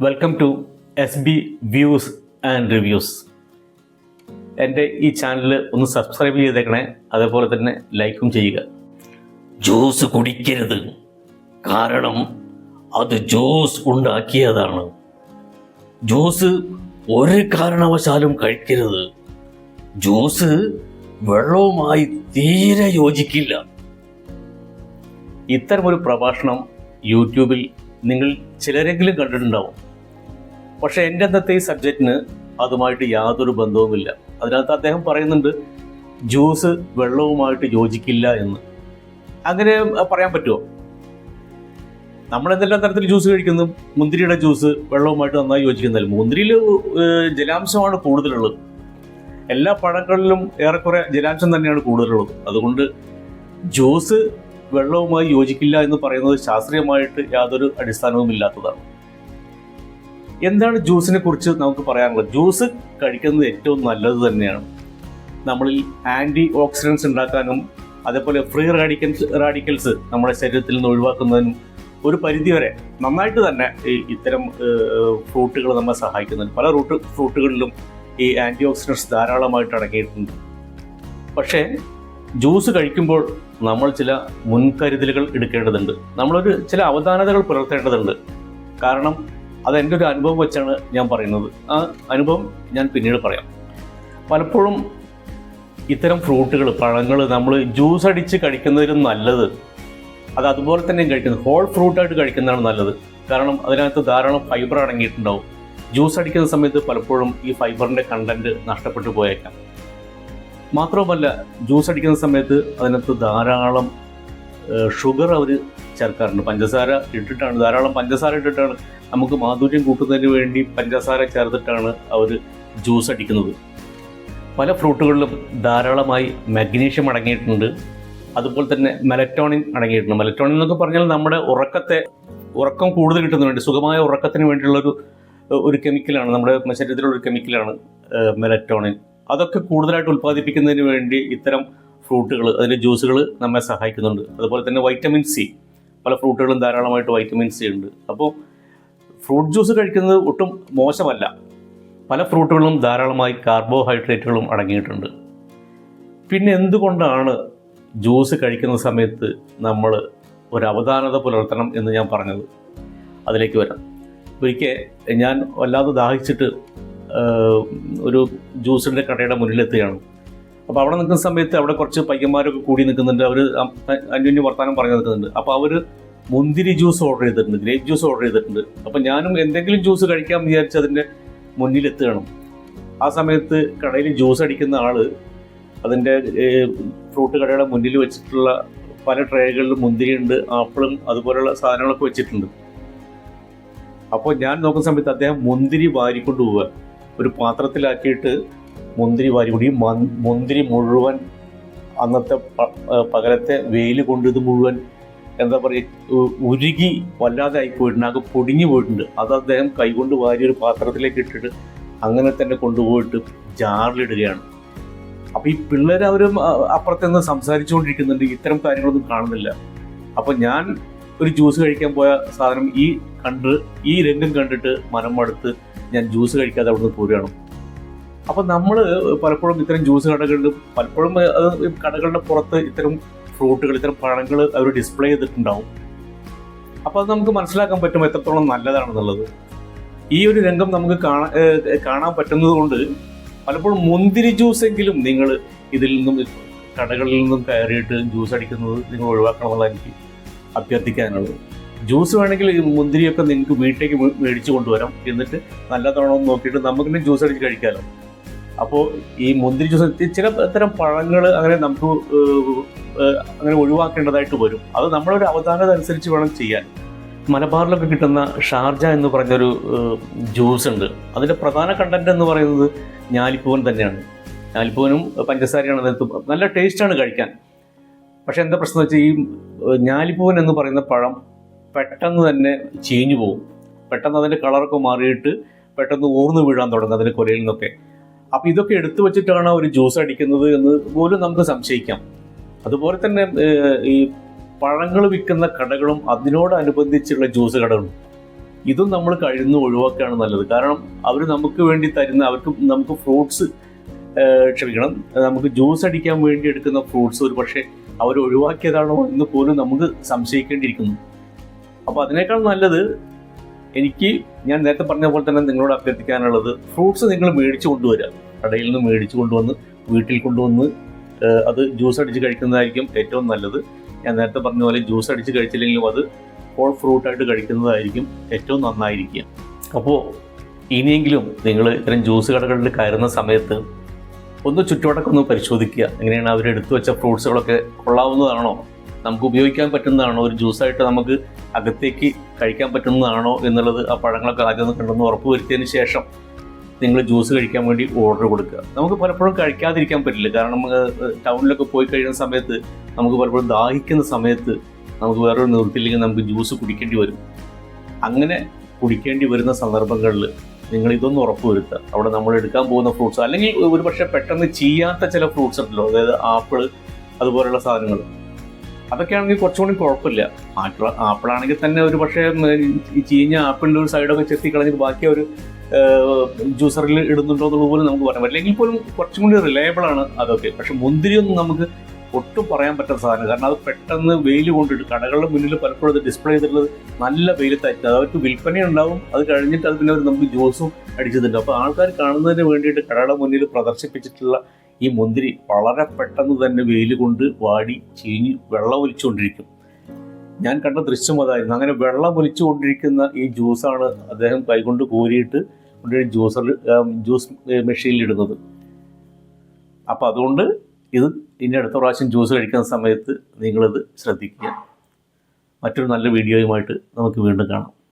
Welcome to S B views and reviews എന്റെ ഈ channel ഒന്ന് സബ്സ്ക്രൈബ് ചെയ്തേക്കണേ. അതേപോലെ തന്നെ ലൈക്കും ചെയ്യുക. ജ്യൂസ് കുടിക്കരുത്. കാരണം അത് ജ്യൂസ് ഉണ്ടാക്കിയതാണ്. ജ്യൂസ് ഒരു കാരണവശാലും കഴിക്കരുത്. ജ്യൂസ് വെള്ളവുമായി തീരെ യോജിക്കില്ല. ഇത്തരമൊരു പ്രഭാഷണം യൂട്യൂബിൽ നിങ്ങൾ ചിലരെങ്കിലും കണ്ടിട്ടുണ്ടാവും. പക്ഷെ എന്റെ അന്നത്തെ ഈ സബ്ജക്റ്റിന് അതുമായിട്ട് യാതൊരു ബന്ധവുമില്ല. അതിനകത്ത് അദ്ദേഹം പറയുന്നുണ്ട് ജ്യൂസ് വെള്ളവുമായിട്ട് യോജിക്കില്ല എന്ന്. അങ്ങനെ പറയാൻ പറ്റുമോ? നമ്മൾ എന്തെല്ലാം തരത്തിൽ ജ്യൂസ് കഴിക്കുന്നു? മുന്തിരിയുടെ ജ്യൂസ് വെള്ളവുമായിട്ട് നന്നായി യോജിക്കുന്നില്ല മുന്തിരിയിൽ ജലാംശമാണ് കൂടുതലുള്ളത്. എല്ലാ പഴങ്ങളിലും ഏറെക്കുറെ ജലാംശം തന്നെയാണ് കൂടുതലുള്ളത്. അതുകൊണ്ട് ജ്യൂസ് വെള്ളവുമായി യോജിക്കില്ല എന്ന് പറയുന്നത് ശാസ്ത്രീയമായിട്ട് യാതൊരു അടിസ്ഥാനവും ഇല്ലാത്തതാണ് എന്താണ് ജ്യൂസിനെ കുറിച്ച് നമുക്ക് പറയാനുള്ളത്? ജ്യൂസ് കഴിക്കുന്നത് ഏറ്റവും നല്ലത് തന്നെയാണ്. നമ്മളിൽ ആന്റി ഓക്സിഡൻസ് ഉണ്ടാക്കാനും അതേപോലെ ഫ്രീ റാഡിക്കൽസ് റാഡിക്കൽസ് നമ്മുടെ ശരീരത്തിൽ നിന്ന് ഒഴിവാക്കുന്നതിനും ഒരു പരിധിവരെ നന്നായിട്ട് തന്നെ ഈ ഇത്തരം ഫ്രൂട്ടുകൾ നമ്മെ സഹായിക്കുന്നുണ്ട്. പല റൂട്ട് ഫ്രൂട്ടുകളിലും ഈ ആന്റി ഓക്സിഡൻസ് ധാരാളമായിട്ട് അടങ്ങിയിട്ടുണ്ട്. പക്ഷേ ജ്യൂസ് കഴിക്കുമ്പോൾ നമ്മൾ ചില മുൻകരുതലുകൾ എടുക്കേണ്ടതുണ്ട്. നമ്മളൊരു ചില അവധാനതകൾ പുലർത്തേണ്ടതുണ്ട്. കാരണം അത് എന്റെ ഒരു അനുഭവം വെച്ചാണ് ഞാൻ പറയുന്നത്. ആ അനുഭവം ഞാൻ പിന്നീട് പറയാം. പലപ്പോഴും ഇത്തരം ഫ്രൂട്ടുകൾ പഴങ്ങൾ നമ്മൾ ജ്യൂസ് അടിച്ച് കഴിക്കുന്നതിലും നല്ലത് അത് അതുപോലെ തന്നെ കഴിക്കുന്നത് ഹോൾ ഫ്രൂട്ടായിട്ട് കഴിക്കുന്നതാണ് നല്ലത്. കാരണം അതിനകത്ത് ധാരാളം ഫൈബർ അടങ്ങിയിട്ടുണ്ടാവും. ജ്യൂസ് അടിക്കുന്ന സമയത്ത് പലപ്പോഴും ഈ ഫൈബറിന്റെ കണ്ടന്റ് നഷ്ടപ്പെട്ടു പോയേക്കാം. മാത്രവുമല്ല ജ്യൂസ് അടിക്കുന്ന സമയത്ത് അതിനകത്ത് ധാരാളം ഷുഗർ അവർ ചേർക്കാറുണ്ട്. പഞ്ചസാര ഇട്ടിട്ടാണ് ധാരാളം പഞ്ചസാര ഇട്ടിട്ടാണ്. നമുക്ക് മാധുര്യം കൂട്ടുന്നതിന് വേണ്ടി പഞ്ചസാര ചേർത്തിട്ടാണ് അവർ ജ്യൂസ് അടിക്കുന്നത്. പല ഫ്രൂട്ടുകളിലും ധാരാളമായി മഗ്നീഷ്യം അടങ്ങിയിട്ടുണ്ട്. അതുപോലെ തന്നെ മെലറ്റോണിൻ അടങ്ങിയിട്ടുണ്ട്. മെലറ്റോണിൻ എന്നൊക്കെ പറഞ്ഞാൽ നമ്മുടെ ഉറക്കത്തെ ഉറക്കം കൂടുതൽ കിട്ടുന്നതിന് വേണ്ടി സുഖമായ ഉറക്കത്തിന് വേണ്ടിയുള്ള ഒരു ഒരു കെമിക്കലാണ്. നമ്മുടെ ശരീരത്തിലുള്ള ഒരു കെമിക്കലാണ് മെലറ്റോണിൻ. അതൊക്കെ കൂടുതലായിട്ട് ഉൽപ്പാദിപ്പിക്കുന്നതിന് വേണ്ടി ഇത്തരം ഫ്രൂട്ടുകൾ അതിന്റെ ജ്യൂസുകൾ നമ്മെ സഹായിക്കുന്നുണ്ട്. അതുപോലെ തന്നെ വൈറ്റമിൻ സി. പല ഫ്രൂട്ടുകളും ധാരാളമായിട്ട് വൈറ്റമിൻ സി ഉണ്ട്. അപ്പോൾ ഫ്രൂട്ട് ജ്യൂസ് കഴിക്കുന്നത് ഒട്ടും മോശമല്ല. പല ഫ്രൂട്ടുകളും ധാരാളമായി കാർബോഹൈഡ്രേറ്റുകളും അടങ്ങിയിട്ടുണ്ട്. പിന്നെ എന്തുകൊണ്ടാണ് ജ്യൂസ് കഴിക്കുന്ന സമയത്ത് നമ്മൾ ഒരു അവധാനത പുലർത്തണം എന്ന് ഞാൻ പറഞ്ഞത്? അതിലേക്ക് വരാം. ഒരിക്കൽ ഞാൻ വല്ലാതെ ദാഹിച്ചിട്ട് ഒരു ജ്യൂസിന്റെ കടയുടെ മുന്നിലെത്തുകയാണ്. അപ്പോൾ അവിടെ നിൽക്കുന്ന സമയത്ത് അവിടെ കുറച്ച് പയ്യന്മാരൊക്കെ കൂടി നിൽക്കുന്നുണ്ട്. അവർ അന്യോന്യ വർത്തമാനം പറഞ്ഞു നിൽക്കുന്നുണ്ട്. അപ്പോൾ അവർ മുന്തിരി ജ്യൂസ് ഓർഡർ ചെയ്തിട്ടുണ്ട്. ഗ്രേപ്പ് ജ്യൂസ് ഓർഡർ ചെയ്തിട്ടുണ്ട്. അപ്പോൾ ഞാനും എന്തെങ്കിലും ജ്യൂസ് കഴിക്കാൻ വിചാരിച്ച് അതിന്റെ മുന്നിലെത്തുകയാണ്. ആ സമയത്ത് കടയിൽ ജ്യൂസ് അടിക്കുന്ന ആൾ അതിന്റെ ഫ്രൂട്ട് കടയുടെ മുന്നിൽ വെച്ചിട്ടുള്ള പല ട്രേകളിലും മുന്തിരിയുണ്ട് ആപ്പിളും അതുപോലെയുള്ള സാധനങ്ങളൊക്കെ വെച്ചിട്ടുണ്ട്. അപ്പോൾ ഞാൻ നോക്കുന്ന സമയത്ത് അദ്ദേഹം മുന്തിരി വാരിക്കൊണ്ട് പോവുക. ഒരു പാത്രത്തിലാക്കിയിട്ട് മുന്തിരി വാരി കൂടി. മുന്തിരി മുഴുവൻ അന്നത്തെ പകലത്തെ വെയിൽ കൊണ്ടിത് മുഴുവൻ എന്താ പറയുക ഉരുകി വല്ലാതെ ആയി പോയിട്ടുണ്ട്. ആകെ പൊടിഞ്ഞു പോയിട്ടുണ്ട്. അത് അദ്ദേഹം കൈകൊണ്ട് വാരി ഒരു പാത്രത്തിലേക്ക് ഇട്ടിട്ട് അങ്ങനെ തന്നെ കൊണ്ടുപോയിട്ട് ജാറിലിടുകയാണ്. അപ്പോൾ ഈ പിള്ളേർ അവരും അപ്പുറത്ത് നിന്ന് സംസാരിച്ചുകൊണ്ടിരിക്കുന്നുണ്ട്. ഇത്തരം കാര്യങ്ങളൊന്നും കാണുന്നില്ല. അപ്പോൾ ഞാൻ ഒരു ജ്യൂസ് കഴിക്കാൻ പോയ സാധനം ഈ കണ്ട് ഈ രംഗം കണ്ടിട്ട് മനം മടുത്ത് ഞാൻ ജ്യൂസ് കഴിക്കാതെ അവിടുന്ന് പോരുകയാണ്. അപ്പൊ നമ്മൾ പലപ്പോഴും ഇത്തരം ജ്യൂസ് കടകളിൽ പലപ്പോഴും അത് കടകളുടെ പുറത്ത് ഇത്തരം ഫ്രൂട്ടുകൾ ഇത്തരം പഴങ്ങൾ അവർ ഡിസ്പ്ലേ ചെയ്തിട്ടുണ്ടാവും. അപ്പൊ അത് നമുക്ക് മനസ്സിലാക്കാൻ പറ്റും എത്രത്തോളം നല്ലതാണെന്നുള്ളത്. ഈ ഒരു രംഗം നമുക്ക് കാണാൻ കാണാൻ പറ്റുന്നത് കൊണ്ട് പലപ്പോഴും മുന്തിരി ജ്യൂസ് എങ്കിലും നിങ്ങൾ ഇതിൽ നിന്നും കടകളിൽ നിന്നും കയറിയിട്ട് ജ്യൂസ് അടിക്കുന്നത് നിങ്ങൾ ഒഴിവാക്കണമെന്നുള്ള എനിക്ക് അഭ്യർത്ഥിക്കാനുള്ളത്. ജ്യൂസ് വേണമെങ്കിൽ മുന്തിരിയൊക്കെ നിങ്ങൾക്ക് വീട്ടിലേക്ക് മേടിച്ചു കൊണ്ടുവരാം. എന്നിട്ട് നല്ലതാണോ എന്ന് നോക്കിയിട്ട് നമുക്ക് ജ്യൂസ് അടിച്ച് കഴിക്കാമല്ലോ അപ്പോൾ ഈ മുന്തിരി ജ്യൂസ് ചില തരം പഴങ്ങൾ അങ്ങനെ നമുക്ക് അങ്ങനെ ഒഴിവാക്കേണ്ടതായിട്ട് വരും. അത് നമ്മളൊരു അവധാനത അനുസരിച്ച് വേണം ചെയ്യാൻ. മലബാറിലൊക്കെ കിട്ടുന്ന ഷാർജ എന്ന് പറഞ്ഞൊരു ജ്യൂസ് ഉണ്ട്. അതിന്റെ പ്രധാന കണ്ടന്റ് എന്ന് പറയുന്നത് ഞാലിപ്പൂവൻ തന്നെയാണ്. ഞാലിപ്പൂവനും പഞ്ചസാരയാണ് അതിനകത്ത് നല്ല ടേസ്റ്റാണ് കഴിക്കാൻ. പക്ഷെ എന്താ പ്രശ്നം വെച്ചാൽ ഈ ഞാലിപ്പൂവൻ എന്ന് പറയുന്ന പഴം പെട്ടെന്ന് തന്നെ ചീഞ്ഞു പോകും പെട്ടെന്ന് അതിന്റെ കളറൊക്കെ മാറിയിട്ട് പെട്ടെന്ന് ഊർന്നു വീഴാൻ തുടങ്ങും അതിന്റെ കൊലയിൽ നിന്നൊക്കെ. അപ്പോൾ ഇതൊക്കെ എടുത്തു വെച്ചിട്ടാണ് ഒരു ജ്യൂസ് അടിക്കുന്നത് എന്ന് പോലും നമുക്ക് സംശയിക്കാം. അതുപോലെ തന്നെ ഈ പഴങ്ങൾ വിൽക്കുന്ന കടകളും അതിനോടനുബന്ധിച്ചുള്ള ജ്യൂസ് കടകളും. ഇതും നമ്മൾ കഴിയുന്ന ഒഴിവാക്കുകയാണ് നല്ലത്. കാരണം അവർ നമുക്ക് വേണ്ടി തരുന്ന അവർക്ക് നമുക്ക് ഫ്രൂട്ട്സ് ക്ഷമിക്കണം നമുക്ക് ജ്യൂസ് അടിക്കാൻ വേണ്ടി എടുക്കുന്ന ഫ്രൂട്ട്സ് ഒരു പക്ഷേ അവർ ഒഴിവാക്കിയതാണോ എന്ന് പോലും നമുക്ക് സംശയിക്കേണ്ടിയിരിക്കുന്നു. അപ്പോൾ അതിനേക്കാൾ നല്ലത് എനിക്ക് ഞാൻ നേരത്തെ പറഞ്ഞ പോലെ തന്നെ നിങ്ങളോട് അഭ്യർത്ഥിക്കാനുള്ളത് ഫ്രൂട്ട്സ് നിങ്ങൾ മേടിച്ചു കൊണ്ടുവരിക. കടയിൽ നിന്ന് മേടിച്ചു കൊണ്ടുവന്ന് വീട്ടിൽ കൊണ്ടുവന്ന് അത് ജ്യൂസ് അടിച്ച് കഴിക്കുന്നതായിരിക്കും ഏറ്റവും നല്ലത്. ഞാൻ നേരത്തെ പറഞ്ഞ പോലെ ജ്യൂസ് അടിച്ച് കഴിച്ചില്ലെങ്കിലും അത് ഹോൾ ഫ്രൂട്ടായിട്ട് കഴിക്കുന്നതായിരിക്കും ഏറ്റവും നന്നായിരിക്കുക. അപ്പോൾ ഇനിയെങ്കിലും നിങ്ങൾ ഇത്തരം ജ്യൂസ് കടകളിൽ കയറുന്ന സമയത്ത് ഒന്ന് ചുറ്റുവട്ടമൊക്കെ ഒന്ന് പരിശോധിക്കുക. എങ്ങനെയാണ് അവർ എടുത്തു വെച്ച ഫ്രൂട്ട്സുകളൊക്കെ കൊള്ളാവുന്നതാണോ? നമുക്ക് ഉപയോഗിക്കാൻ പറ്റുന്നതാണോ? ഒരു ജ്യൂസായിട്ട് നമുക്ക് അകത്തേക്ക് കഴിക്കാൻ പറ്റുന്നതാണോ എന്നുള്ളത് ആ പഴങ്ങളൊക്കെ ആദ്യം കണ്ടെന്ന് ഉറപ്പ് വരുത്തിയതിന് ശേഷം നിങ്ങൾ ജ്യൂസ് കഴിക്കാൻ വേണ്ടി ഓർഡർ കൊടുക്കുക. നമുക്ക് പലപ്പോഴും കഴിക്കാതിരിക്കാൻ പറ്റില്ല. കാരണം നമുക്ക് ടൗണിലൊക്കെ പോയി കഴിയുന്ന സമയത്ത് നമുക്ക് പലപ്പോഴും ദാഹിക്കുന്ന സമയത്ത് നമുക്ക് വേറൊരു നിവൃത്തിയില്ലെങ്കിൽ നമുക്ക് ജ്യൂസ് കുടിക്കേണ്ടി വരും. അങ്ങനെ കുടിക്കേണ്ടി വരുന്ന സന്ദർഭങ്ങളിൽ നിങ്ങൾ ഇതൊന്ന് ഉറപ്പ് വരുത്തുക അവിടെ നമ്മൾ എടുക്കാൻ പോകുന്ന ഫ്രൂട്ട്സ് അല്ലെങ്കിൽ ഒരുപക്ഷെ പെട്ടെന്ന് ചെയ്യാത്ത ചില ഫ്രൂട്ട്സ് ഉണ്ടല്ലോ. അതായത് ആപ്പിൾ അതുപോലുള്ള സാധനങ്ങൾ. അതൊക്കെ ആണെങ്കിൽ കുറച്ചുകൂടി കുഴപ്പമില്ല. ആപ്പിൾ ആപ്പിളാണെങ്കിൽ തന്നെ ഒരു പക്ഷേ ചീഞ്ഞ ആപ്പിളിന്റെ ഒരു സൈഡൊക്കെ ചെത്തി കളഞ്ഞിട്ട് ബാക്കി ഒരു ജ്യൂസറിൽ ഇടുന്നുണ്ടോ എന്നുള്ളത് പോലും നമുക്ക് പറയാൻ പറ്റില്ല. എങ്കിൽ പോലും കുറച്ചും കൂടി റിലയബിൾ ആണ് അതൊക്കെ. പക്ഷെ മുന്തിരിയൊന്നും നമുക്ക് ഒട്ടും പറയാൻ പറ്റാത്ത സാധനം കാരണം അത് പെട്ടെന്ന് വെയിൽ കൊണ്ടിട്ട് കടകളുടെ മുന്നിൽ പലപ്പോഴും അത് ഡിസ്പ്ലേ ചെയ്തിട്ടുള്ളത് നല്ല വെയിലത്തായിട്ട് അവർക്ക് വിൽപ്പന ഉണ്ടാവും അത് കഴിഞ്ഞിട്ട് അത് പിന്നെ അവർ നമുക്ക് ജ്യൂസും അടിച്ചിട്ടുണ്ട്. അപ്പോൾ ആൾക്കാർ കാണുന്നതിന് വേണ്ടിയിട്ട് കടകളുടെ മുന്നിൽ പ്രദർശിപ്പിച്ചിട്ടുള്ള ഈ മുന്തിരി വളരെ പെട്ടെന്ന് തന്നെ വെയിൽ കൊണ്ട് വാടി ചീഞ്ഞ് വെള്ളം ഒലിച്ചുകൊണ്ടിരിക്കും. ഞാൻ കണ്ട ദൃശ്യം അതായിരുന്നു. അങ്ങനെ വെള്ളം ഒലിച്ചുകൊണ്ടിരിക്കുന്ന ഈ ജ്യൂസാണ് അദ്ദേഹം കൈകൊണ്ട് കോരിയിട്ട് കൊണ്ടുപോയി ജ്യൂസറിൽ ജ്യൂസ് മെഷീനിൽ ഇടുന്നത്. അപ്പോൾ അതുകൊണ്ട് ഇത് ഇനി അടുത്ത പ്രാവശ്യം ജ്യൂസ് കഴിക്കുന്ന സമയത്ത് നിങ്ങളിത് ശ്രദ്ധിക്കുക. മറ്റൊരു നല്ല വീഡിയോയുമായിട്ട് നമുക്ക് വീണ്ടും കാണാം.